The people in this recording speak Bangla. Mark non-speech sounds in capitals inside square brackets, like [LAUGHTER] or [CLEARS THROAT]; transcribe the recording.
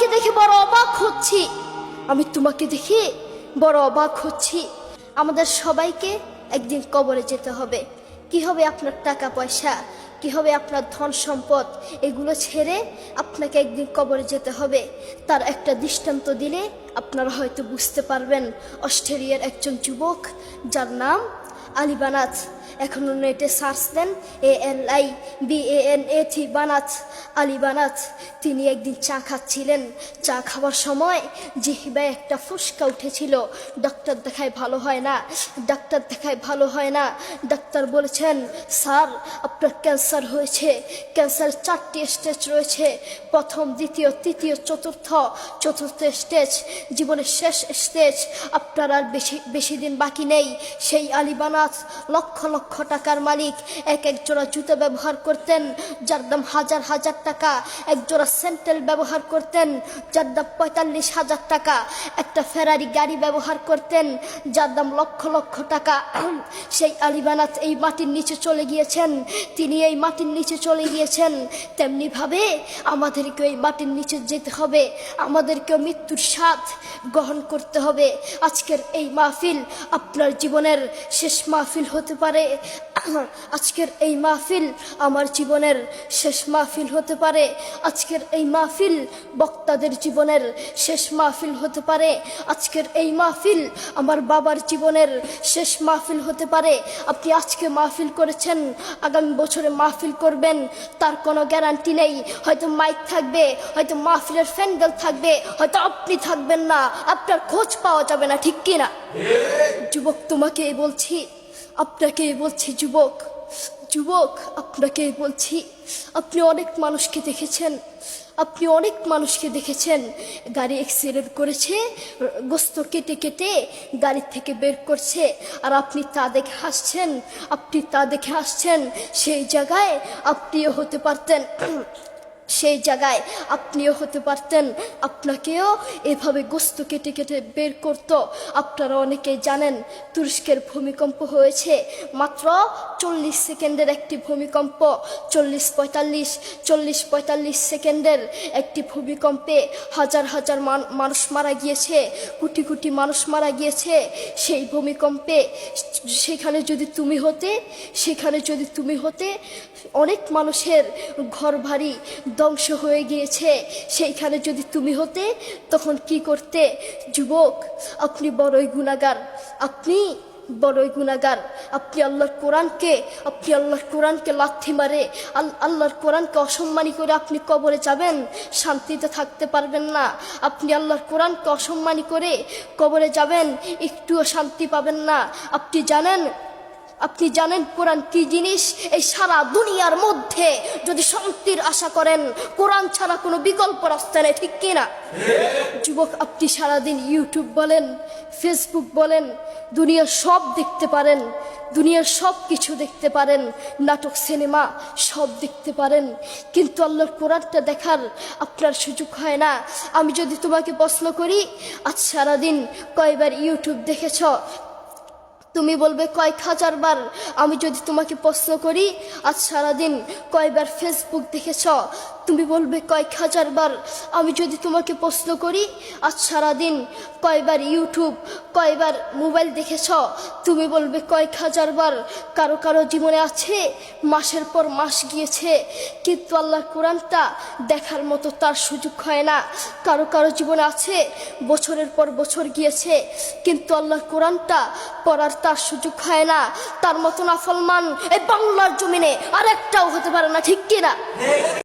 তোমাকে দেখে বড় অবাক হচ্ছি। আমি তোমাকে দেখে বড় অবাক হচ্ছি। আমাদের সবাইকে একদিন কবরে যেতে হবে। কি হবে আপনার টাকা পয়সা? কি হবে আপনার ধন সম্পদ? এগুলো ছেড়ে আপনাকে একদিন কবরে যেতে হবে। তার একটা দৃষ্টান্ত দিলে আপনারা হয়তো বুঝতে পারবেন। অস্ট্রেলিয়ার একজন যুবক যার নাম আলিবানাথ। এখন নেটে search then, A L I, B A N A T Banat, Ali Banat. তিনি একদিন চা খাচ্ছিলেন। চা খাওয়ার সময় জিহিবায় একটা ফুসকা উঠেছিল। ডাক্তার দেখায় ভালো হয় না, ডাক্তার দেখায় ভালো হয় না। ডাক্তার বলেছেন, স্যার, আপনার ক্যান্সার হয়েছে। ক্যান্সার চারটি স্টেজ রয়েছে। প্রথম, দ্বিতীয়, তৃতীয়, চতুর্থ চতুর্থ স্টেজ, জীবনের শেষ স্টেজ। আপনার আর বেশি বেশি দিন বাকি নেই। সেই আলিবানাথ লক্ষ লক্ষ টাকার মালিক এক এক জোড়া জুতো ব্যবহার করতেন, যার দাম হাজার হাজার টাকা। এক জোড়া স্যান্ডেল ব্যবহার করতেন, যার দাম পঁয়তাল্লিশ হাজার টাকা। একটা ফেরারি গাড়ি ব্যবহার করতেন, যার দাম লক্ষ লক্ষ টাকা। [CLEARS THROAT] সেই আলিবানাথ এই মাটির নিচে চলে গিয়েছেন। তিনি এই মাটির নিচে চলে গিয়েছেন। তেমনিভাবে আমাদেরকে এই মাটির নিচে যেতে হবে। আমাদেরকেও মৃত্যুর স্বাদ গ্রহণ করতে হবে। আজকের এই মাহফিল আপনার জীবনের শেষ মাহফিল হতে পারে। [COUGHS] আজকের এই মাহফিল আমার জীবনের শেষ মাহফিল হতে পারে। আজকের এই মাহফিল বক্তাদের জীবনের শেষ মাহফিল হতে পারে। আজকের এই মাহফিল আমার বাবার জীবনের শেষ মাহফিল হতে পারে। আপনি আজকে মাহফিল করেছেন আগামী বছরে মাহফিল করবেন তার কোনো গ্যারান্টি নেই। হয়তো মাইক থাকবে হয়তো মাহফিলের ফ্যান্ডেল থাকবে হয়তো আপনি থাকবেন না। আপনার খোঁজ পাওয়া যাবে না ঠিক কিনা? যুবক তোমাকে বলছি আপনাকে বলছি, যুবক যুবক, আপনাকে বলছি, আপনি অনেক মানুষকে দেখেছেন, আপনি অনেক মানুষকে দেখেছেন, গাড়ি অ্যাক্সিডেন্ট করেছে, গোস্ত কেটে কেটে গাড়ি থেকে বের করছে, আর আপনি তা দেখে হাসছেন, আপনি তা দেখে হাসছেন, সেই জায়গায় আপনিও হতে পারতেন। সেই জায়গায় আপনিও হতে পারতেন। আপনাকেও এভাবে গোস্ত কেটে কেটে বের করতো। আপনারা অনেকেই জানেন, তুরস্কের ভূমিকম্প হয়েছে মাত্র চল্লিশ সেকেন্ডের একটি ভূমিকম্প। চল্লিশ পঁয়তাল্লিশ চল্লিশ পঁয়তাল্লিশ সেকেন্ডের একটি ভূমিকম্পে হাজার হাজার মান- মানুষ মারা গিয়েছে, কোটি কোটি মানুষ মারা গিয়েছে। সেই ভূমিকম্পে সেখানে যদি তুমি হতে, সেখানে যদি তুমি হতে, অনেক মানুষের ঘর বাড়ি ধ্বংস হয়ে গিয়েছে। সেইখানে যদি তুমি হতে, তখন কি করতে? যুবক, আপনি বড়ই গুণাগার। আপনি বড়ই গুণাগার। আপনি আল্লাহর কোরআনকে, আপনি আল্লাহর কোরআনকে লাথি মারে। আল- আল্লাহর কোরআনকে অসম্মানী করে আপনি কবরে যাবেন। শান্তিতে থাকতে পারবেন না। আপনি আল্লাহর কোরআনকে অসম্মানী করে কবরে যাবেন। একটুও শান্তি পাবেন না। আপনি জানেন আপনি জানেন কোরআন কি জিনিস? এই সারা দুনিয়ার মধ্যে যদি শান্তির আশা করেন, কোরআন ছাড়া কোনো বিকল্প রাস্তা নেই, ঠিক কিনা যুবক, আপনি সারাদিন ইউটিউব বলেন, ফেসবুক বলেন, দুনিয়ার সব দেখতে পারেন, দুনিয়ার সব কিছু দেখতে পারেন, নাটক, সিনেমা সব দেখতে পারেন, কিন্তু আল্লাহর কোরআনটা দেখার আপনার সুযোগ হয় না। আমি যদি তোমাকে প্রশ্ন করি, আজ সারাদিন কয়বার ইউটিউব দেখেছ? তুমি বলবে কয়েক হাজার বার আমি যদি তোমাকে প্রশ্ন করি, আজ সারাদিন কয়বার ফেসবুক দেখেছ? তুমি বলবে, কয়েক হাজার বার আমি যদি তোমাকে প্রশ্ন করি, আজ সারাদিন কয়বার ইউটিউব, কয়বার মোবাইল দেখেছ, তুমি বলবে, কয়েক হাজার বার কারও কারও জীবনে আছে, মাসের পর মাস গিয়েছে, কিন্তু আল্লাহর কোরআনটা দেখার মতো তার সুযোগ হয় না। কারও কারও জীবনে আছে, বছরের পর বছর গিয়েছে, কিন্তু আল্লাহর কোরআনটা পড়ার তার সুযোগ হয় না। তার মতো নাফলমান এই বাংলার জমিনে আর একটাও হতে পারে না, ঠিক কিনা